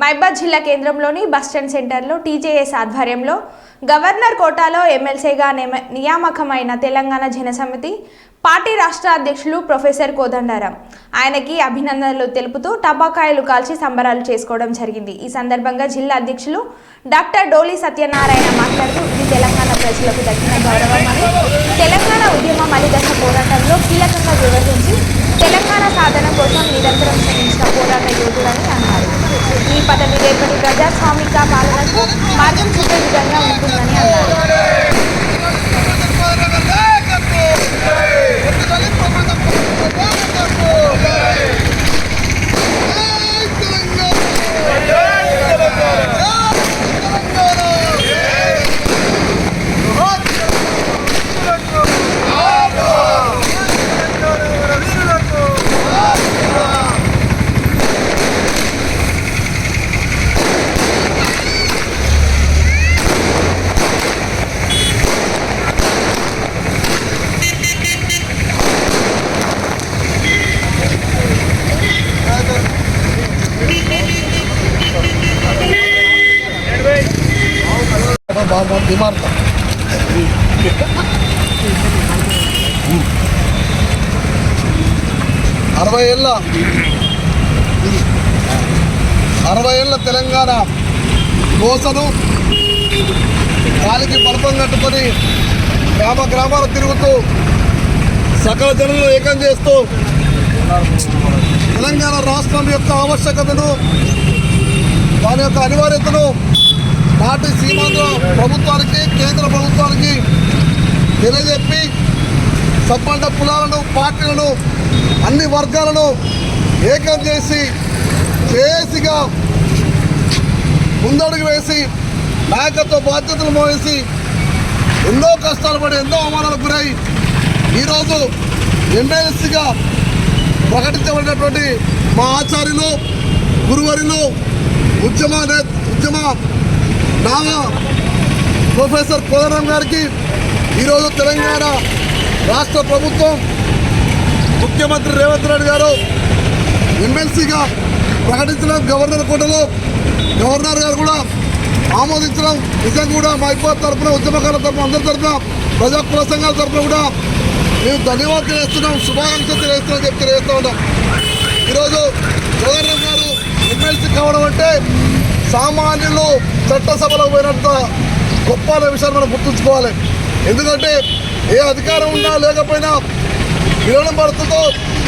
మైబాద్ జిల్లా కేంద్రంలోని బస్టాండ్ సెంటర్లో టీజేఎస్ ఆధ్వర్యంలో గవర్నర్ కోటాలో ఎమ్మెల్సీగా నియమ నియామకమైన తెలంగాణ జనసమితి పార్టీ రాష్ట్ర అధ్యక్షులు ప్రొఫెసర్ కోదండారాం. ఆయనకి అభినందనలు తెలుపుతూ టపాకాయలు కాల్చి సంబరాలు చేసుకోవడం జరిగింది. ఈ సందర్భంగా జిల్లా అధ్యక్షులు డాక్టర్ డోలి సత్యనారాయణ మాట్లాడుతూ ఇది తెలంగాణ ప్రజలకు దక్కిన గౌరవం తెలంగాణ ఉద్యమ మలిదశ పోరాటంలో కీలకంగా వివరించి తెలంగాణ సాధన కోసం నిరంతరం శ్రమించిన పోరాట యోధులని అన్నారు. రేపటి ప్రజాస్వామిక పాలనకు మార్గం చూపే విధంగా ఉంటుందని అన్నారు. బాబా बीमार था అరవై ఏళ్ళ అరవై ఏళ్ళ తెలంగాణ దోసను కాలికి పలపం కట్టుకొని గ్రామ గ్రామాలు తిరుగుతూ సకల జనులు ఏకం చేస్తూ తెలంగాణ రాష్ట్రం యొక్క ఆవశ్యకతను దాని యొక్క అనివార్యతను నాటి సీమాంధ్ర ప్రభుత్వానికి కేంద్ర ప్రభుత్వానికి తెలియజెప్పి సబ్బండ కులాలను పార్టీలను అన్ని వర్గాలను ఏకం చేసి చేసిగా ముందడుగు వేసి నాయకత్వ బాధ్యతలు మోసి ఎన్నో కష్టాలు పడి ఎన్నో అవమానాలకు గురై ఈరోజు ఎమ్మెల్సీగా ప్రకటించబడినటువంటి మా ఆచార్యులు గురువరులు ఉద్యమ ఉద్యమ నాగా ప్రొఫెసర్ కోదరం గారికి ఈరోజు తెలంగాణ రాష్ట్ర ప్రభుత్వం ముఖ్యమంత్రి రేవంత్ రెడ్డి గారు ఎమ్మెల్సీగా ప్రకటించడం గవర్నర్ కోటలో గవర్నర్ గారు కూడా ఆమోదించడం నిజంగా కూడా మా ఇబ్బంది తరఫున ఉద్యమకారుల తరఫున అందరి తరఫున ప్రజా కుల సంఘాల తరఫున కూడా మేము ధన్యవాదాలు తెలియజేస్తున్నాం శుభాకాంక్షలు తెలియజేస్తున్నాం చెప్పి తెలియజేస్తూ ఉంటాం ఈరోజు గవర్నర్ గారు ఎమ్మెల్సీ కావడం అంటే సామాన్యులు చట్టసభలో పోయినంత గొప్ప అనే విషయాన్ని మనం గుర్తుంచుకోవాలి. ఎందుకంటే ఏ అధికారం ఉన్నా లేకపోయినా విరోధం భర్తతో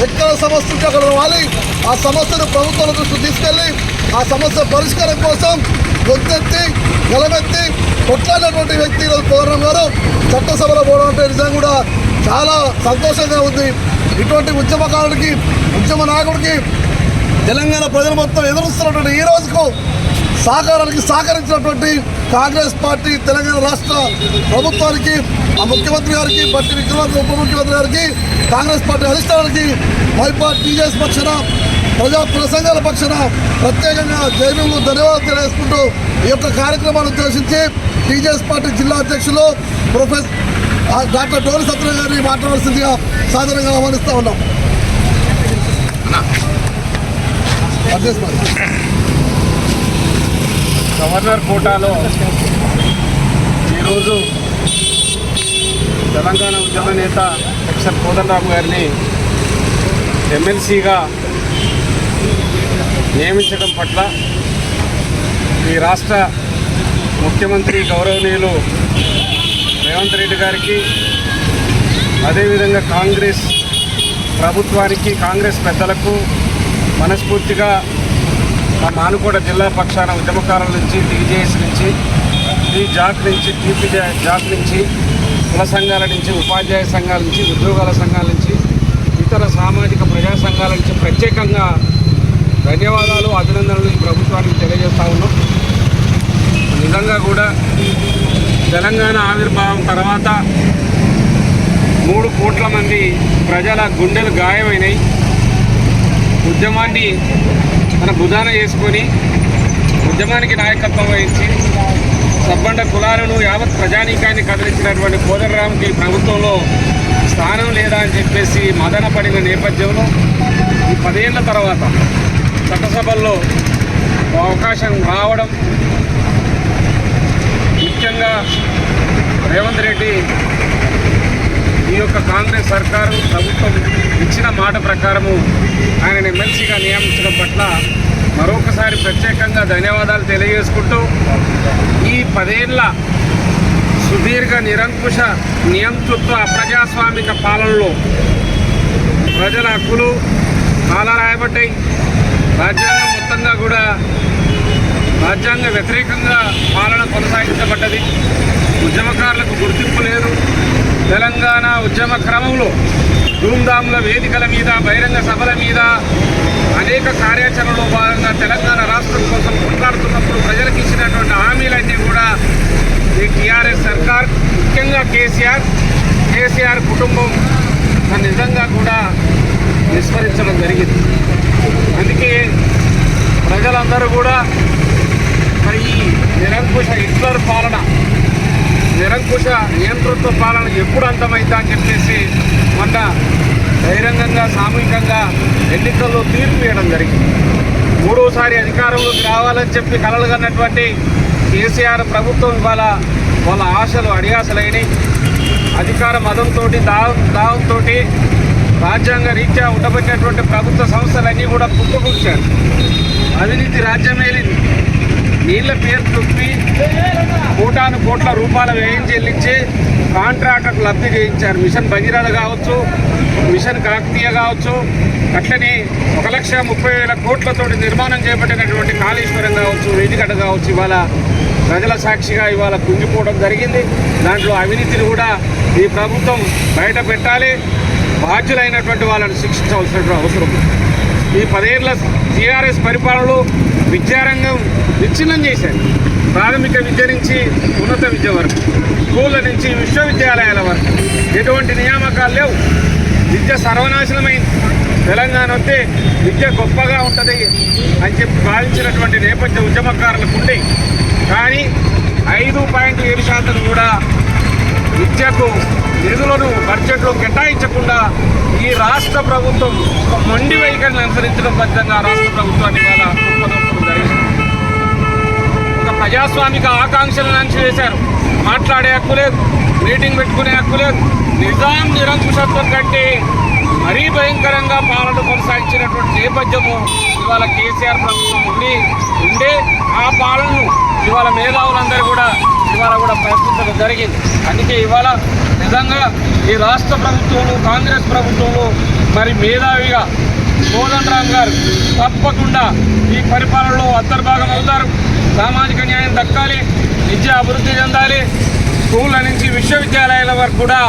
ఎక్కడ సమస్య ఉంటే అక్కడ వాలి ఆ సమస్యను ప్రభుత్వం దృష్టి తీసుకెళ్ళి ఆ సమస్య పరిష్కారం కోసం గొంతెత్తి నిలబెత్తి కొట్లాడినటువంటి వ్యక్తి ఈరోజు గారు చట్టసభలో పోవడం అంటే నిజంగా కూడా చాలా సంతోషంగా ఉంది. ఇటువంటి ఉద్యమకారుడికి ఉద్యమ నాయకుడికి తెలంగాణ ప్రజలు మొత్తం ఎదురుస్తున్నటువంటి ఈ రోజుకు సహకారానికి సహకరించినటువంటి కాంగ్రెస్ పార్టీ తెలంగాణ రాష్ట్ర ప్రభుత్వానికి ఆ ముఖ్యమంత్రి గారికి బట్టి విక్రమార్క ఉప ముఖ్యమంత్రి గారికి కాంగ్రెస్ పార్టీ అధిష్టానానికి మైపార్టీ టీజేఎస్ పక్షాన ప్రజా సంఘాల పక్షాన ప్రత్యేకంగా జైలు ధన్యవాదాలు తెలియజేసుకుంటూ ఈ యొక్క కార్యక్రమాన్ని ఉద్దేశించి టీజేఎస్ పార్టీ జిల్లా అధ్యక్షులు ప్రొఫెసర్ డాక్టర్ డోలి సత్య గారిని మాట్లాడాల్సిందిగా సాధారణంగా ఆహ్వానిస్తూ ఉన్నాం. గవర్నర్ కోటాలో ఈరోజు తెలంగాణ ఉద్యమ నేత ప్రొఫెసర్ కోదండరామ్ గారిని ఎమ్మెల్సీగా నియమించడం పట్ల ఈ రాష్ట్ర ముఖ్యమంత్రి గౌరవనీయులు రేవంత్ రెడ్డి గారికి అదేవిధంగా కాంగ్రెస్ ప్రభుత్వానికి కాంగ్రెస్ పెద్దలకు మనస్ఫూర్తిగా మా మానుకోట జిల్లా పక్షాన ఉద్యమకారుల నుంచి టీజేఎస్ నుంచి టీ జాక్ నుంచి టీపీ జాక్ నుంచి కుల సంఘాల నుంచి ఉపాధ్యాయ సంఘాల నుంచి ఉద్యోగాల సంఘాల నుంచి ఇతర సామాజిక ప్రజా సంఘాల నుంచి ప్రత్యేకంగా ధన్యవాదాలు అభినందనలు ఈ ప్రభుత్వానికి తెలియజేస్తా ఉన్నాం. నిజంగా కూడా తెలంగాణ ఆవిర్భావం తర్వాత మూడు కోట్ల మంది ప్రజల గుండెలు గాయమైనాయి. ఉద్యమాన్ని తన భుజాన చేసుకొని ఉద్యమానికి నాయకత్వం వహించి సబ్బండ కులాలను యావత్ ప్రజానీకాన్ని కదిలించినటువంటి కోదరరామ్కి ప్రభుత్వంలో స్థానం లేదా అని చెప్పేసి మదన పడిన నేపథ్యంలో ఈ పదేళ్ళ తర్వాత చట్టసభల్లో అవకాశం రావడం ముఖ్యంగా రేవంత్ రెడ్డి ఈ యొక్క కాంగ్రెస్ సర్కారు ప్రభుత్వం ఇచ్చిన మాట ప్రకారము ఆయన ఎమ్మెల్సీగా నియమించడం పట్ల మరొకసారి ప్రత్యేకంగా ధన్యవాదాలు తెలియజేసుకుంటూ ఈ పదేళ్ళ సుదీర్ఘ నిరంకుశ నియంతృత్వ ప్రజాస్వామిక పాలనలో ప్రజల హక్కులు చాలా రాయబడ్డాయి. రాజ్యాంగం మొత్తంగా కూడా రాజ్యాంగ వ్యతిరేకంగా పాలన కొనసాగించబడ్డది. ఉద్యమకారులకు ఉద్యమ క్రమంలో ధూమ్ధాముల వేదికల మీద బహిరంగ సభల మీద అనేక కార్యాచరణలో భాగంగా తెలంగాణ రాష్ట్రం కోసం కొట్లాడుతున్నప్పుడు ప్రజలకు ఇచ్చినటువంటి హామీలన్నీ కూడా ఈ టీఆర్ఎస్ సర్కార్ ముఖ్యంగా కేసీఆర్ కేసీఆర్ కుటుంబం నిజంగా కూడా విస్మరించడం జరిగింది. అందుకే ప్రజలందరూ కూడా మరి ఈ నిరంకుశ హిట్లర్ పాలన నిరంకుశ నియంతృత్వ పాలన ఎప్పుడు అంతమైతా అని చెప్పేసి మొన్న బహిరంగంగా సామూహికంగా ఎన్నికల్లో తీర్పు వేయడం జరిగింది. మూడోసారి అధికారంలోకి రావాలని చెప్పి కలలు కన్నటువంటి కేసీఆర్ ప్రభుత్వం ఇవాళ వాళ్ళ ఆశలు అడియాసలైనవి అధికార మదంతో దా దావంతో రాజ్యాంగ రీత్యా ఉండబెట్టినటువంటి ప్రభుత్వ సంస్థలన్నీ కూడా పుట్టుకొచ్చారు అవినీతి రాజ్యమేలింది. నీళ్ళ పేరు తుప్పి కోటాను కోట్ల రూపాయల వ్యయం చెల్లించి కాంట్రాక్టర్కు లబ్ధి చేయించారు. మిషన్ భగీరథ కావచ్చు మిషన్ కాకతీయ కావచ్చు అట్లనే ఒక లక్ష ముప్పై వేల కోట్లతోటి నిర్మాణం చేపట్టినటువంటి కాళేశ్వరం కావచ్చు వేదికట కావచ్చు ఇవాళ ప్రజల సాక్షిగా ఇవాళ కుంగిపోవడం జరిగింది. దాంట్లో అవినీతిని కూడా ఈ ప్రభుత్వం బయట పెట్టాలి. బాధ్యులైనటువంటి వాళ్ళని శిక్షించవలసినటువంటి అవసరం ఈ పదేళ్ళ టీఆర్ఎస్ పరిపాలనలో విద్యారంగం విచ్ఛిన్నం చేశారు. ప్రాథమిక విద్య నుంచి ఉన్నత విద్య వరకు స్కూళ్ళ నుంచి విశ్వవిద్యాలయాల వరకు ఎటువంటి నియామకాలు లేవు. విద్య సర్వనాశనమైంది. తెలంగాణ వస్తే విద్య గొప్పగా ఉంటుంది అని చెప్పి భావించినటువంటి నేపథ్య ఉద్యమకారులకు ఉండే కానీ ఐదు పాయింట్ ఏడు శాతం కూడా విద్యకు నిధులను బడ్జెట్లో కేటాయించకుండా ఈ రాష్ట్ర ప్రభుత్వం ఒక మొండి వైఖరిని అనుసరించడం ఫలితంగా రాష్ట్ర ప్రభుత్వాన్ని ఇవాళ కుప్పదొక్కడం ప్రజాస్వామిక ఆకాంక్షలను అణచివేశారు. మాట్లాడే హక్కు లేదు మీటింగ్ పెట్టుకునే హక్కు లేదు నిజాం నిరంకుశత్వం కంటే మరీ భయంకరంగా పాలన కొనసాగించినటువంటి నేపథ్యము ఇవాళ కేసీఆర్ ప్రభుత్వం ఉండి ఉండే ఆ పాలనను ఇవాళ మేధావులందరూ కూడా ఇవాళ కూడా ప్రశ్నించడం జరిగింది. అందుకే ఇవాళ నిజంగా ఈ రాష్ట్ర ప్రభుత్వంలో కాంగ్రెస్ ప్రభుత్వంలో మరి మేధావిగా కోదండ రామ్ గారు తప్పకుండా ఈ పరిపాలనలో అంతర్భాగం అవుతారు సామాజిక న్యాయం దక్కాలి విద్య అభివృద్ధి చెందాలి. స్కూళ్ళ నుంచి విశ్వవిద్యాలయాల వరకు కూడా